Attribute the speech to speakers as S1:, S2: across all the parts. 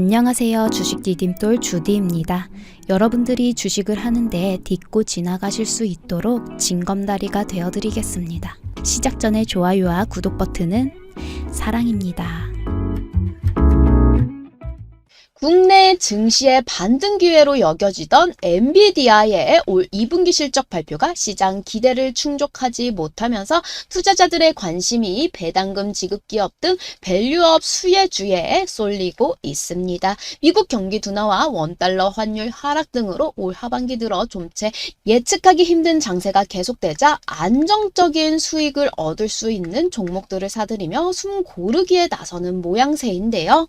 S1: 안녕하세요. 주식 디딤돌 주디입니다. 여러분들이 주식을 하는데 딛고 지나가실 수 있도록 징검다리가 되어드리겠습니다. 시작 전에 좋아요와 구독 버튼은 사랑입니다.
S2: 국내 증시의 반등 기회로 여겨지던 엔비디아의 올 2분기 실적 발표가 시장 기대를 충족하지 못하면서 투자자들의 관심이 배당금 지급 기업 등 밸류업 수혜주에 쏠리고 있습니다. 미국 경기 둔화와 원달러 환율 하락 등으로 올 하반기 들어 좀채 예측하기 힘든 장세가 계속되자 안정적인 수익을 얻을 수 있는 종목들을 사들이며 숨 고르기에 나서는 모양새인데요.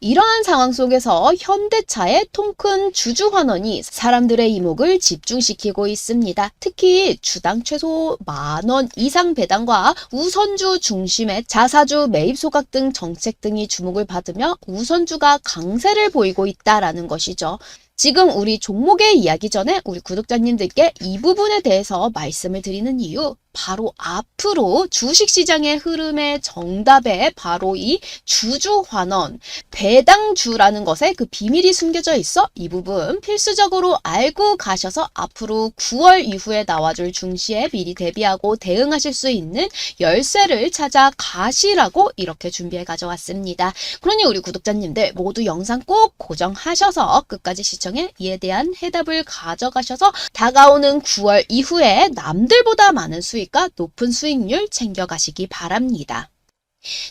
S2: 이러한 상황 속에서 현대차의 통큰 주주 환원이 사람들의 이목을 집중시키고 있습니다. 특히 주당 최소 만원 이상 배당과 우선주 중심의 자사주 매입 소각 등 정책 등이 주목을 받으며 우선주가 강세를 보이고 있다라는 것이죠. 지금 우리 종목의 이야기 전에 우리 구독자님들께 이 부분에 대해서 말씀을 드리는 이유 바로 앞으로 주식시장의 흐름의 정답에 바로 이 주주 환원, 배당주라는 것에 그 비밀이 숨겨져 있어 이 부분 필수적으로 알고 가셔서 앞으로 9월 이후에 나와줄 중시에 미리 대비하고 대응하실 수 있는 열쇠를 찾아 가시라고 이렇게 준비해 가져왔습니다. 그러니 우리 구독자님들 모두 영상 꼭 고정하셔서 끝까지 시청해 이에 대한 해답을 가져가셔서 다가오는 9월 이후에 남들보다 많은 수익 과 높은 수익률 챙겨가시기 바랍니다.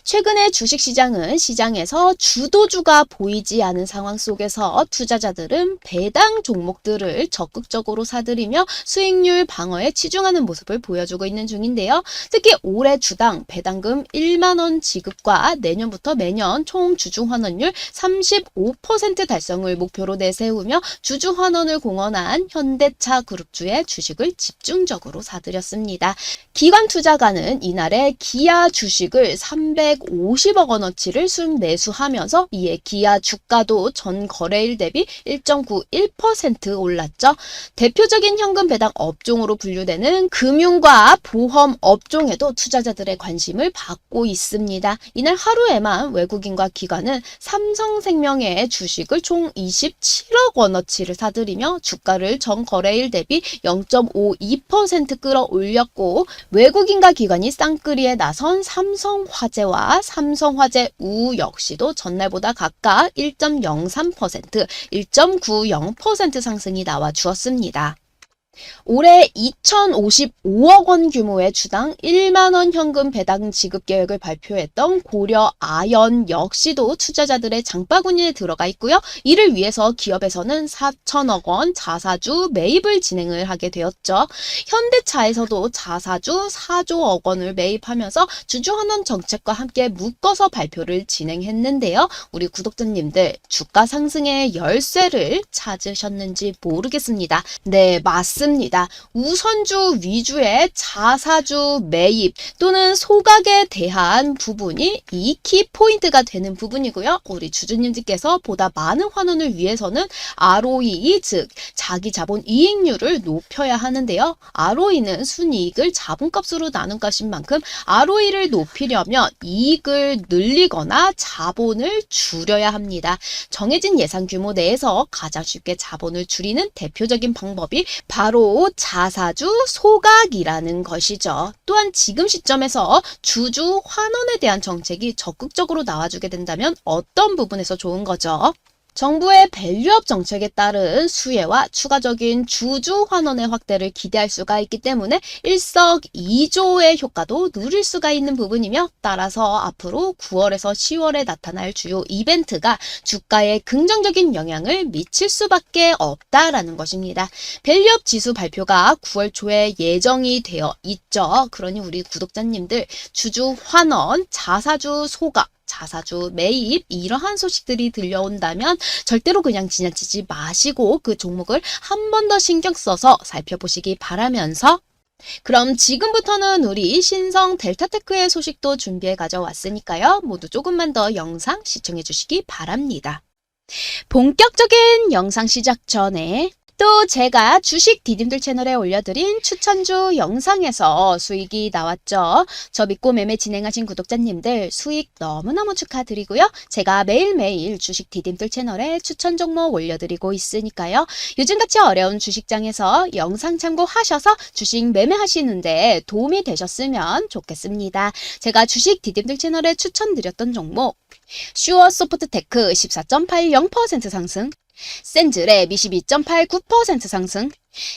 S2: 최근에 주식시장은 시장에서 주도주가 보이지 않은 상황 속에서 투자자들은 배당 종목들을 적극적으로 사들이며 수익률 방어에 치중하는 모습을 보여주고 있는 중인데요. 특히 올해 주당 배당금 1만원 지급과 내년부터 매년 총 주주환원율 35% 달성을 목표로 내세우며 주주환원을 공언한 현대차 그룹주의 주식을 집중적으로 사들였습니다. 기관 투자가는 이날에 기아 주식을 350억 원어치를 순 매수하면서 이에 기아 주가도 전 거래일 대비 1.91% 올랐죠. 대표적인 현금 배당 업종으로 분류되는 금융과 보험 업종에도 투자자들의 관심을 받고 있습니다. 이날 하루에만 외국인과 기관은 삼성생명의 주식을 총 27억 원어치를 사들이며 주가를 전 거래일 대비 0.52% 끌어올렸고 외국인과 기관이 쌍끌이에 나선 삼성화 재와 삼성화재 우 역시도 전날보다 각각 1.03%, 1.90% 상승이 나와 주었습니다. 올해 2,055억 원 규모의 주당 1만 원 현금 배당 지급 계획을 발표했던 고려 아연 역시도 투자자들의 장바구니에 들어가 있고요. 이를 위해서 기업에서는 4천억 원 자사주 매입을 진행을 하게 되었죠. 현대차에서도 자사주 4조억 원을 매입하면서 주주환원 정책과 함께 묶어서 발표를 진행했는데요. 우리 구독자님들 주가 상승의 열쇠를 찾으셨는지 모르겠습니다. 네, 맞습니다. 있습니다. 우선주 위주의 자사주 매입 또는 소각에 대한 부분이 이 키포인트가 되는 부분이고요. 우리 주주님들께서 보다 많은 환원을 위해서는 ROE, 즉 자기 자본 이익률을 높여야 하는데요. ROE는 순이익을 자본값으로 나눈 것인 만큼 ROE를 높이려면 이익을 늘리거나 자본을 줄여야 합니다. 정해진 예상 규모 내에서 가장 쉽게 자본을 줄이는 대표적인 방법이 바로 바로 자사주 소각이라는 것이죠. 또한 지금 시점에서 주주 환원에 대한 정책이 적극적으로 나와주게 된다면 어떤 부분에서 좋은 거죠? 정부의 밸류업 정책에 따른 수혜와 추가적인 주주 환원의 확대를 기대할 수가 있기 때문에 일석이조의 효과도 누릴 수가 있는 부분이며 따라서 앞으로 9월에서 10월에 나타날 주요 이벤트가 주가에 긍정적인 영향을 미칠 수밖에 없다라는 것입니다. 밸류업 지수 발표가 9월 초에 예정이 되어 있죠. 그러니 우리 구독자님들 주주 환원, 자사주 소각 자사주 매입 이러한 소식들이 들려온다면 절대로 그냥 지나치지 마시고 그 종목을 한 번 더 신경 써서 살펴보시기 바라면서 그럼 지금부터는 우리 신성 델타테크의 소식도 준비해 가져왔으니까요. 모두 조금만 더 영상 시청해 주시기 바랍니다. 본격적인 영상 시작 전에 또 제가 주식 디딤들 채널에 올려드린 추천주 영상에서 수익이 나왔죠. 저 믿고 매매 진행하신 구독자님들 수익 너무너무 축하드리고요. 제가 매일매일 주식 디딤들 채널에 추천 종목 올려드리고 있으니까요. 요즘같이 어려운 주식장에서 영상 참고하셔서 주식 매매하시는데 도움이 되셨으면 좋겠습니다. 제가 주식 디딤들 채널에 추천드렸던 종목 슈어 소프트테크 14.80% 상승 센즈랩 22.89% 상승,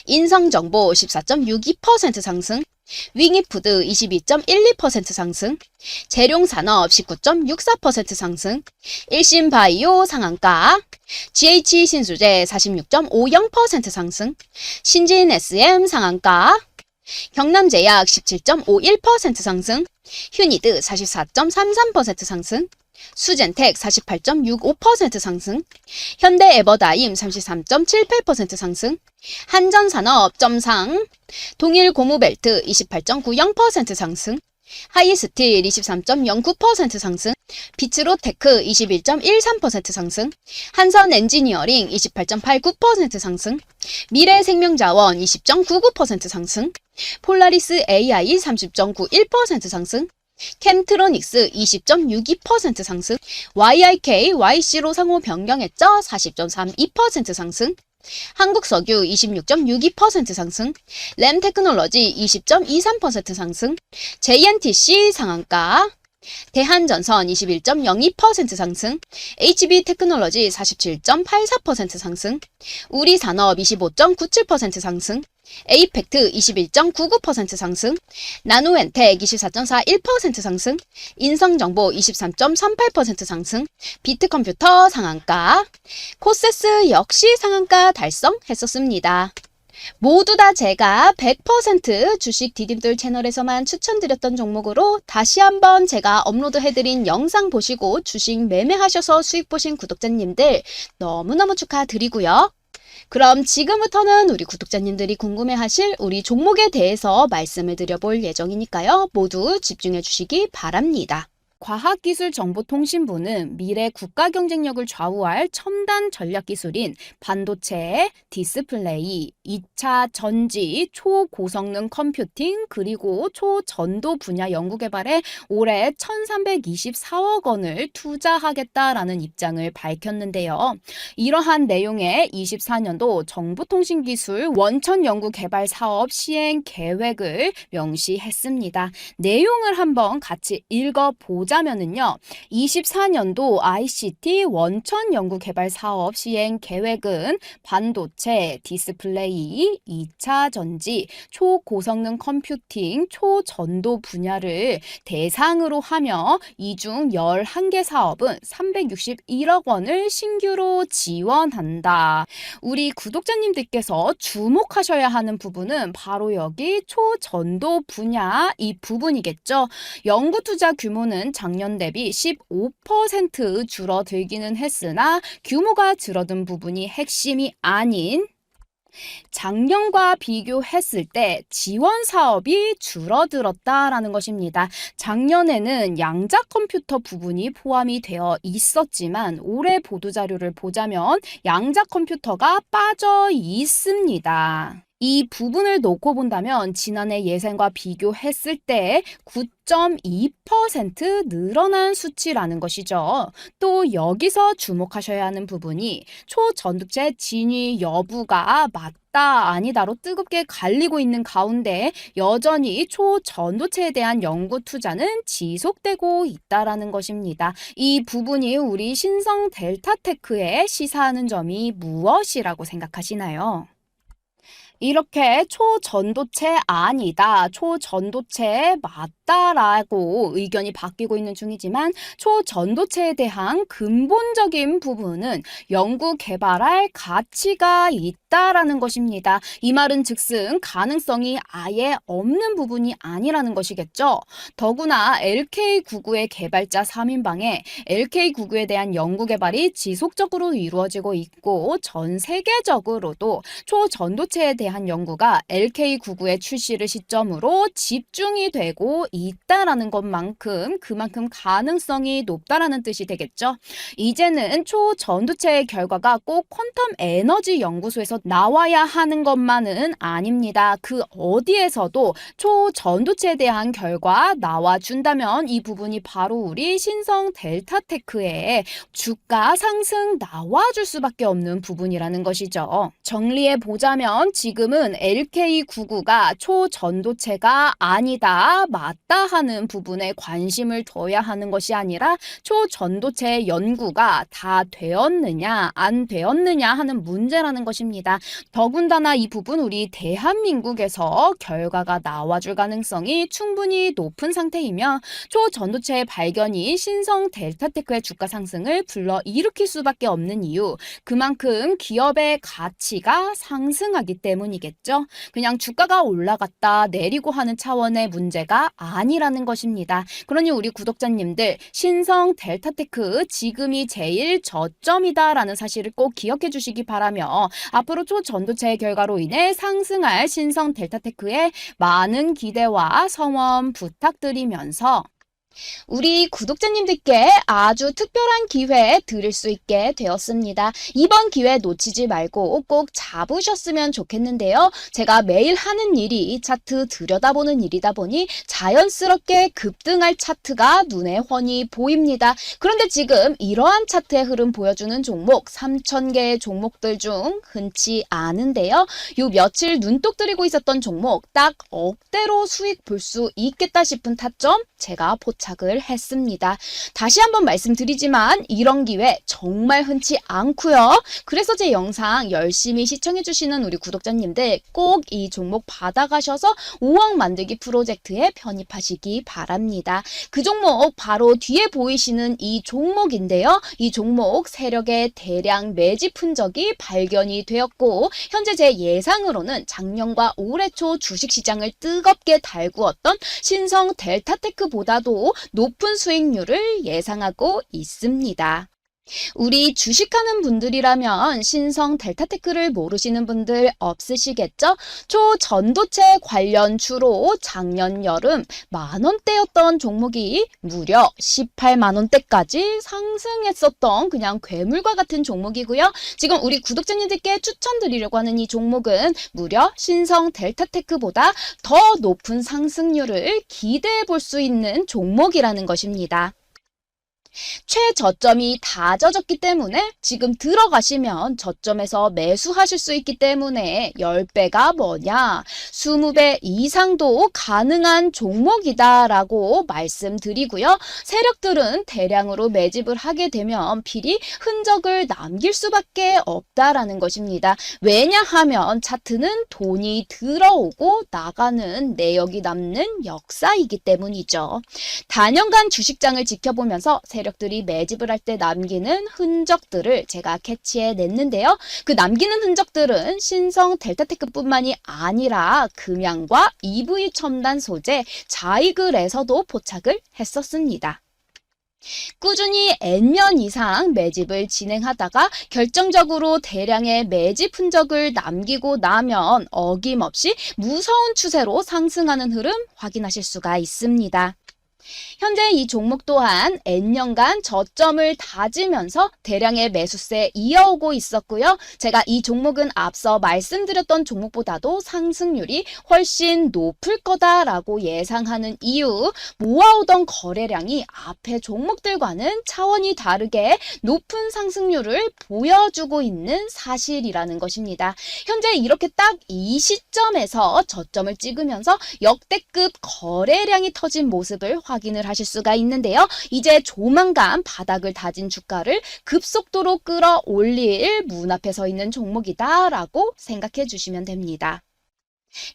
S2: 인성정보 14.62% 상승, 윙이푸드 22.12% 상승, 재룡산업 19.64% 상승, 일신바이오 상한가, GH 신수제 46.50% 상승, 신진 SM 상한가, 경남제약 17.51% 상승, 휴니드 44.33% 상승, 수젠텍 48.65% 상승, 현대 에버다임 33.78% 상승, 한전산업 점상, 동일 고무벨트 28.90% 상승, 하이스틸 23.09% 상승, 비츠로테크 21.13% 상승, 한선 엔지니어링 28.89% 상승, 미래생명자원 20.99% 상승, 폴라리스 AI 30.91% 상승, 캠트로닉스 20.62% 상승, YIK, YC로 상호 변경했죠? 40.32% 상승, 한국석유 26.62% 상승, 램테크놀로지 20.23% 상승, JNTC 상한가, 대한전선 21.02% 상승, HB테크놀로지 47.84% 상승, 우리산업 25.97% 상승, 에이펙트 21.99% 상승, 나노엔텍 24.41% 상승, 인성정보 23.38% 상승, 비트컴퓨터 상한가, 코세스 역시 상한가 달성했었습니다. 모두 다 제가 100% 주식 디딤돌 채널에서만 추천드렸던 종목으로 다시 한번 제가 업로드해드린 영상 보시고 주식 매매하셔서 수익 보신 구독자님들 너무너무 축하드리고요. 그럼 지금부터는 우리 구독자님들이 궁금해하실 우리 종목에 대해서 말씀을 드려볼 예정이니까요. 모두 집중해 주시기 바랍니다.
S1: 과학기술정보통신부는 미래 국가 경쟁력을 좌우할 첨단 전략 기술인 반도체, 디스플레이, 2차 전지, 초고성능 컴퓨팅, 그리고 초전도 분야 연구개발에 올해 1,324억 원을 투자하겠다라는 입장을 밝혔는데요. 이러한 내용의 24년도 정보통신기술 원천 연구개발 사업 시행 계획을 명시했습니다. 내용을 한번 같이 읽어보자 면은요. 24년도 ICT 원천 연구 개발 사업 시행 계획은 반도체, 디스플레이, 2차 전지, 초고성능 컴퓨팅, 초전도 분야를 대상으로 하며 이 중 11개 사업은 361억 원을 신규로 지원한다. 우리 구독자님들께서 주목하셔야 하는 부분은 바로 여기 초전도 분야 이 부분이겠죠. 연구 투자 규모는 작년 대비 15% 줄어들기는 했으나 규모가 줄어든 부분이 핵심이 아닌 작년과 비교했을 때 지원 사업이 줄어들었다라는 것입니다. 작년에는 양자 컴퓨터 부분이 포함이 되어 있었지만 올해 보도 자료를 보자면 양자 컴퓨터가 빠져 있습니다. 이 부분을 놓고 본다면 지난해 예상과 비교했을 때 9.2% 늘어난 수치라는 것이죠. 또 여기서 주목하셔야 하는 부분이 초전도체 진위 여부가 맞다 아니다로 뜨겁게 갈리고 있는 가운데 여전히 초전도체에 대한 연구 투자는 지속되고 있다라는 것입니다. 이 부분이 우리 신성 델타테크에 시사하는 점이 무엇이라고 생각하시나요? 이렇게 초전도체 아니다, 초전도체 맞다 라고 의견이 바뀌고 있는 중이지만 초전도체에 대한 근본적인 부분은 연구 개발할 가치가 있다라는 것입니다. 이 말은 즉슨 가능성이 아예 없는 부분이 아니라는 것이겠죠. 더구나 LK99의 개발자 3인방에 LK99에 대한 연구 개발이 지속적으로 이루어지고 있고 전 세계적으로도 초전도체에 대한 연구가 LK99의 출시를 시점으로 집중이 되고 있다라는 것만큼 그만큼 가능성이 높다라는 뜻이 되겠죠. 이제는 초전도체의 결과가 꼭 퀀텀 에너지 연구소에서 나와야 하는 것만은 아닙니다. 그 어디에서도 초전도체에 대한 결과 나와준다면 이 부분이 바로 우리 신성 델타테크의 주가 상승 나와줄 수밖에 없는 부분이라는 것이죠. 정리해 보자면 지금은 LK99가 초전도체가 아니다, 맞다 하는 부분에 관심을 둬야 하는 것이 아니라 초전도체 연구가 다 되었느냐, 안 되었느냐 하는 문제라는 것입니다. 더군다나 이 부분 우리 대한민국에서 결과가 나와줄 가능성이 충분히 높은 상태이며 초전도체의 발견이 신성 델타테크의 주가 상승을 불러 일으킬 수밖에 없는 이유, 그만큼 기업의 가치가 상승하기 때문이겠죠. 그냥 주가가 올라갔다 내리고 하는 차원의 문제가 아니 라는 것입니다. 그러니 우리 구독자님들 신성 델타테크 지금이 제일 저점이다라는 사실을 꼭 기억해 주시기 바라며 앞으로 초전도체의 결과로 인해 상승할 신성 델타테크에 많은 기대와 성원 부탁드리면서
S2: 우리 구독자님들께 아주 특별한 기회 드릴 수 있게 되었습니다. 이번 기회 놓치지 말고 꼭 잡으셨으면 좋겠는데요. 제가 매일 하는 일이 차트 들여다보는 일이다 보니 자연스럽게 급등할 차트가 눈에 훤히 보입니다. 그런데 지금 이러한 차트의 흐름 보여주는 종목 3,000개의 종목들 중 흔치 않은데요. 요 며칠 눈독 들이고 있었던 종목 딱 억대로 수익 볼 수 있겠다 싶은 타점 제가 포착 을 했습니다. 다시 한번 말씀드리지만 이런 기회 정말 흔치 않고요. 그래서 제 영상 열심히 시청해 주시는 우리 구독자님들 꼭 이 종목 받아가셔서 5억 만들기 프로젝트에 편입하시기 바랍니다. 그 종목 바로 뒤에 보이시는 이 종목인데요. 이 종목 세력의 대량 매집 흔적이 발견이 되었고 현재 제 예상으로는 작년과 올해 초 주식시장을 뜨겁게 달구었던 신성 델타테크보다도 높은 수익률을 예상하고 있습니다. 우리 주식하는 분들이라면 신성 델타테크를 모르시는 분들 없으시겠죠? 초전도체 관련 주로 작년 여름 만원대였던 종목이 무려 18만원대까지 상승했었던 그냥 괴물과 같은 종목이고요. 지금 우리 구독자님들께 추천드리려고 하는 이 종목은 무려 신성 델타테크보다 더 높은 상승률을 기대해 볼 수 있는 종목이라는 것입니다. 최저점이 다 젖었기 때문에 지금 들어가시면 저점에서 매수하실 수 있기 때문에 10배가 뭐냐 20배 이상도 가능한 종목이다라고 말씀드리고요. 세력들은 대량으로 매집을 하게 되면 필히 흔적을 남길 수밖에 없다라는 것입니다. 왜냐하면 차트는 돈이 들어오고 나가는 내역이 남는 역사이기 때문이죠. 단연간 주식장을 지켜보면서 세 력들이 매집을 할 때 남기는 흔적들을 제가 캐치해 냈는데요. 그 남기는 흔적들은 신성 델타테크뿐만이 아니라 금양과 EV 첨단 소재 자이글에서도 포착을 했었습니다. 꾸준히 N년 이상 매집을 진행하다가 결정적으로 대량의 매집 흔적을 남기고 나면 어김없이 무서운 추세로 상승하는 흐름 확인하실 수가 있습니다. 현재 이 종목 또한 N년간 저점을 다지면서 대량의 매수세 이어오고 있었고요. 제가 이 종목은 앞서 말씀드렸던 종목보다도 상승률이 훨씬 높을 거다라고 예상하는 이유, 모아오던 거래량이 앞의 종목들과는 차원이 다르게 높은 상승률을 보여주고 있는 사실이라는 것입니다. 현재 이렇게 딱 이 시점에서 저점을 찍으면서 역대급 거래량이 터진 모습을 확인을 하실 수가 있는데요. 이제 조만간 바닥을 다진 주가를 급속도로 끌어올릴 문 앞에 서 있는 종목이다라고 생각해 주시면 됩니다.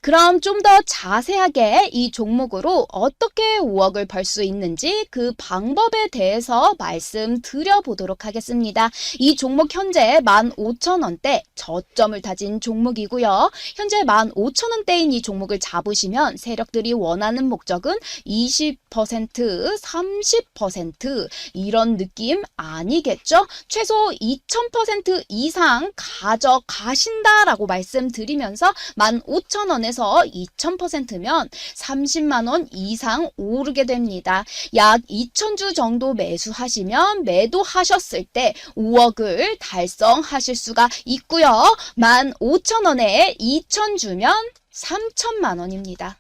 S2: 그럼 좀 더 자세하게 이 종목으로 어떻게 5억을 벌 수 있는지 그 방법에 대해서 말씀드려 보도록 하겠습니다. 이 종목 현재 15,000원대 저점을 다진 종목이고요. 현재 15,000원대인 이 종목을 잡으시면 세력들이 원하는 목적은 20%, 30% 이런 느낌 아니겠죠? 최소 2000% 이상 가져가신다라고 말씀드리면서 15,000원 2,000원에서 2,000%면 30만원 이상 오르게 됩니다. 약 2,000주 정도 매수하시면 매도하셨을 때 5억을 달성하실 수가 있고요. 15,000원에 2,000주면 3천만 원입니다.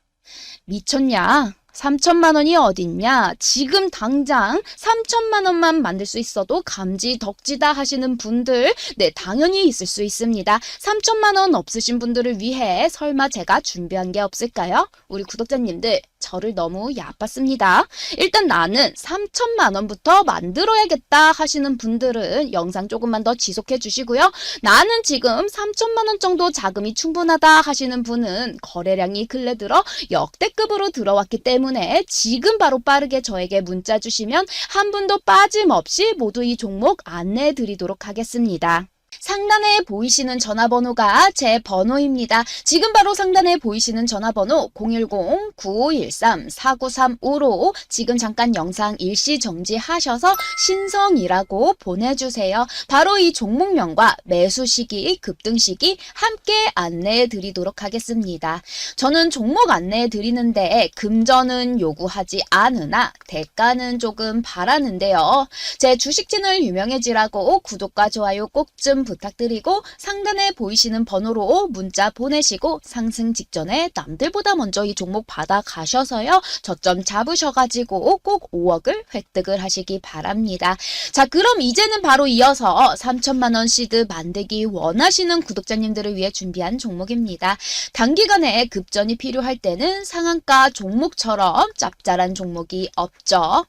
S2: 미쳤냐? 3천만 원이 어딨냐? 지금 당장 3천만 원만 만들 수 있어도 감지 덕지다 하시는 분들, 네, 당연히 있을 수 있습니다. 3천만 원 없으신 분들을 위해 설마 제가 준비한 게 없을까요? 우리 구독자님들, 저를 너무 얕봤습니다. 일단 나는 3천만 원부터 만들어야겠다 하시는 분들은 영상 조금만 더 지속해 주시고요. 나는 지금 3천만 원 정도 자금이 충분하다 하시는 분은 거래량이 근래 들어 역대급으로 들어왔기 때문에 지금 바로 빠르게 저에게 문자 주시면 한 분도 빠짐없이 모두 이 종목 안내해 드리도록 하겠습니다. 상단에 보이시는 전화번호가 제 번호입니다. 지금 바로 상단에 보이시는 전화번호 010-9513-4935로 지금 잠깐 영상 일시 정지하셔서 신성이라고 보내주세요. 바로 이 종목명과 매수 시기, 급등 시기 함께 안내해 드리도록 하겠습니다. 저는 종목 안내해 드리는데 금전은 요구하지 않으나 대가는 조금 바라는데요. 제 주식 채널 유명해지라고 구독과 좋아요 꼭 좀 부탁드리고 상단에 보이시는 번호로 문자 보내시고 상승 직전에 남들보다 먼저 이 종목 받아 가셔서요. 저점 잡으셔가지고 꼭 5억을 획득을 하시기 바랍니다. 자, 그럼 이제는 바로 이어서 3천만 원 시드 만들기 원하시는 구독자님들을 위해 준비한 종목입니다. 단기간에 급전이 필요할 때는 상한가 종목처럼 짭짤한 종목이 없죠.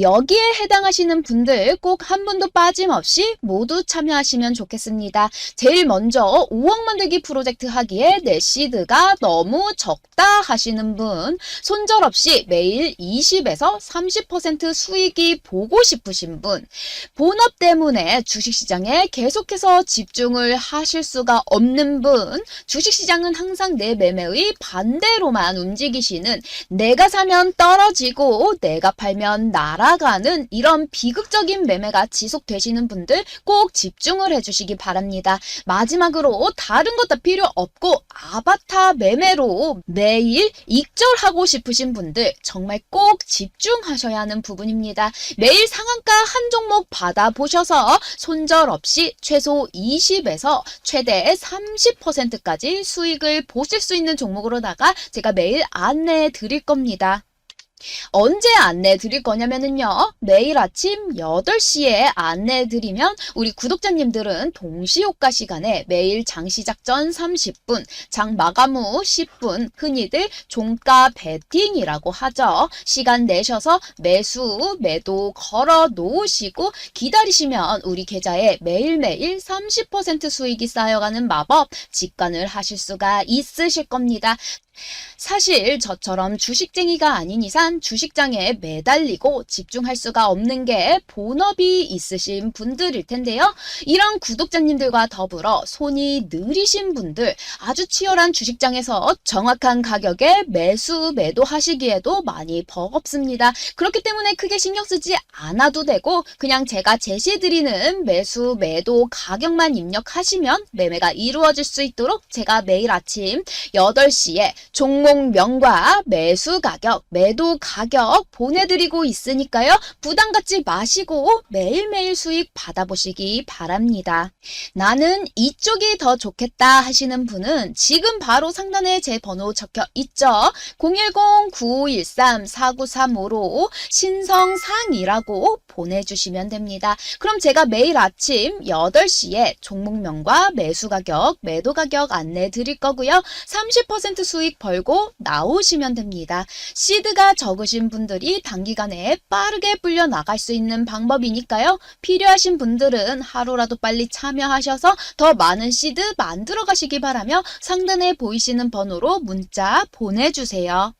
S2: 여기에 해당하시는 분들 꼭 한 분도 빠짐없이 모두 참여하시면 좋겠습니다. 제일 먼저 5억 만들기 프로젝트 하기에 내 시드가 너무 적다 하시는 분, 손절 없이 매일 20에서 30% 수익이 보고 싶으신 분, 본업 때문에 주식시장에 계속해서 집중을 하실 수가 없는 분, 주식시장은 항상 내 매매의 반대로만 움직이시는 내가 사면 떨어지고 내가 팔면 날아가는 이런 비극적인 매매가 지속되시는 분들 꼭 집중을 해주시기 바랍니다. 마지막으로 다른 것 다 필요 없고 아바타 매매로 매일 익절하고 싶으신 분들 정말 꼭 집중하셔야 하는 부분입니다. 매일 상한가 한 종목 받아보셔서 손절 없이 최소 20에서 최대 30%까지 수익을 보실 수 있는 종목으로다가 제가 매일 안내해 드릴 겁니다. 언제 안내 드릴 거냐면은요. 매일 아침 8시에 안내 드리면 우리 구독자님들은 동시 효과 시간에 매일 장 시작 전 30분, 장 마감 후 10분, 흔히들 종가 베팅이라고 하죠. 시간 내셔서 매수, 매도 걸어 놓으시고 기다리시면 우리 계좌에 매일매일 30% 수익이 쌓여가는 마법 직관을 하실 수가 있으실 겁니다. 사실 저처럼 주식쟁이가 아닌 이상 주식장에 매달리고 집중할 수가 없는 게 본업이 있으신 분들일 텐데요. 이런 구독자님들과 더불어 손이 느리신 분들, 아주 치열한 주식장에서 정확한 가격에 매수, 매도 하시기에도 많이 버겁습니다. 그렇기 때문에 크게 신경 쓰지 않아도 되고 그냥 제가 제시해드리는 매수, 매도 가격만 입력하시면 매매가 이루어질 수 있도록 제가 매일 아침 8시에 종목명과 매수 가격, 매도 가격 보내드리고 있으니까요. 부담 갖지 마시고 매일매일 수익 받아보시기 바랍니다. 나는 이쪽이 더 좋겠다 하시는 분은 지금 바로 상단에 제 번호 적혀 있죠. 010-9513-4935로 신성상이라고 보내주시면 됩니다. 그럼 제가 매일 아침 8시에 종목명과 매수 가격, 매도 가격 안내 드릴 거고요. 30% 수익 벌고 나오시면 됩니다. 시드가 적으신 분들이 단기간에 빠르게 불려 나갈 수 있는 방법이니까요. 필요하신 분들은 하루라도 빨리 참여하셔서 더 많은 시드 만들어 가시기 바라며 상단에 보이시는 번호로 문자 보내주세요.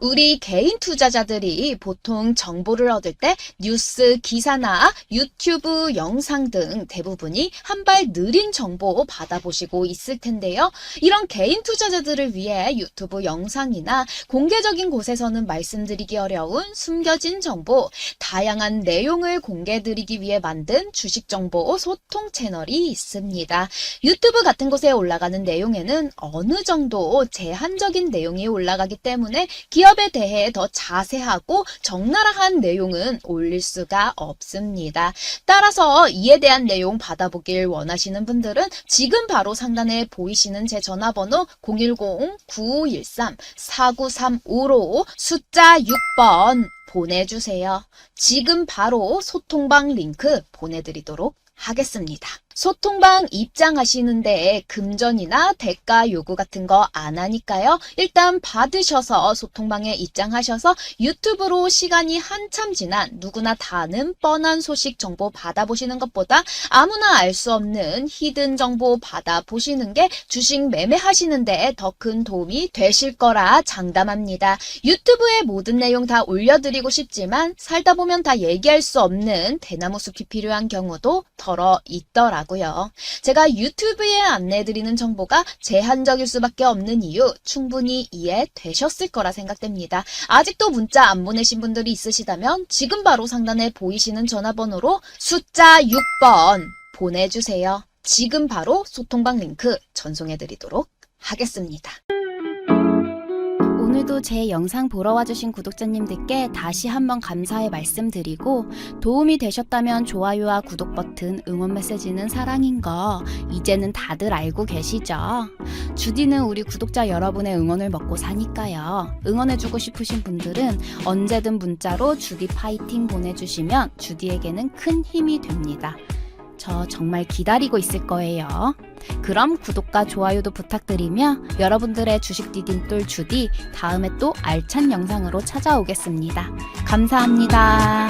S2: 우리 개인 투자자들이 보통 정보를 얻을 때 뉴스 기사나 유튜브 영상 등 대부분이 한 발 느린 정보 받아보시고 있을 텐데요. 이런 개인 투자자들을 위해 유튜브 영상이나 공개적인 곳에서는 말씀드리기 어려운 숨겨진 정보, 다양한 내용을 공개드리기 위해 만든 주식 정보 소통 채널이 있습니다. 유튜브 같은 곳에 올라가는 내용에는 어느 정도 제한적인 내용이 올라가기 때문에 기업에 대해 더 자세하고 적나라한 내용은 올릴 수가 없습니다. 따라서 이에 대한 내용 받아보길 원하시는 분들은 지금 바로 상단에 보이시는 제 전화번호 010-9513-4935로 숫자 6번 보내주세요. 지금 바로 소통방 링크 보내드리도록 하겠습니다. 소통방 입장하시는데 금전이나 대가 요구 같은 거 안 하니까요. 일단 받으셔서 소통방에 입장하셔서 유튜브로 시간이 한참 지난 누구나 다 아는 뻔한 소식 정보 받아보시는 것보다 아무나 알 수 없는 히든 정보 받아보시는 게 주식 매매하시는데 더큰 도움이 되실 거라 장담합니다. 유튜브에 모든 내용 다 올려드리고 싶지만 살다 보면 다 얘기할 수 없는 대나무 숲이 필요한 경우도 덜어 있더라 고요. 제가 유튜브에 안내해드리는 정보가 제한적일 수밖에 없는 이유 충분히 이해되셨을 거라 생각됩니다. 아직도 문자 안 보내신 분들이 있으시다면 지금 바로 상단에 보이시는 전화번호로 숫자 6번 보내주세요. 지금 바로 소통방 링크 전송해드리도록 하겠습니다.
S1: 오늘도 제 영상 보러 와주신 구독자님들께 다시 한번 감사의 말씀 드리고 도움이 되셨다면 좋아요와 구독 버튼, 응원 메시지는 사랑인 거 이제는 다들 알고 계시죠? 주디는 우리 구독자 여러분의 응원을 먹고 사니까요. 응원해주고 싶으신 분들은 언제든 문자로 주디 파이팅 보내주시면 주디에게는 큰 힘이 됩니다. 저 정말 기다리고 있을 거예요. 그럼 구독과 좋아요도 부탁드리며 여러분들의 주식 디딤돌 주디 다음에 또 알찬 영상으로 찾아오겠습니다. 감사합니다.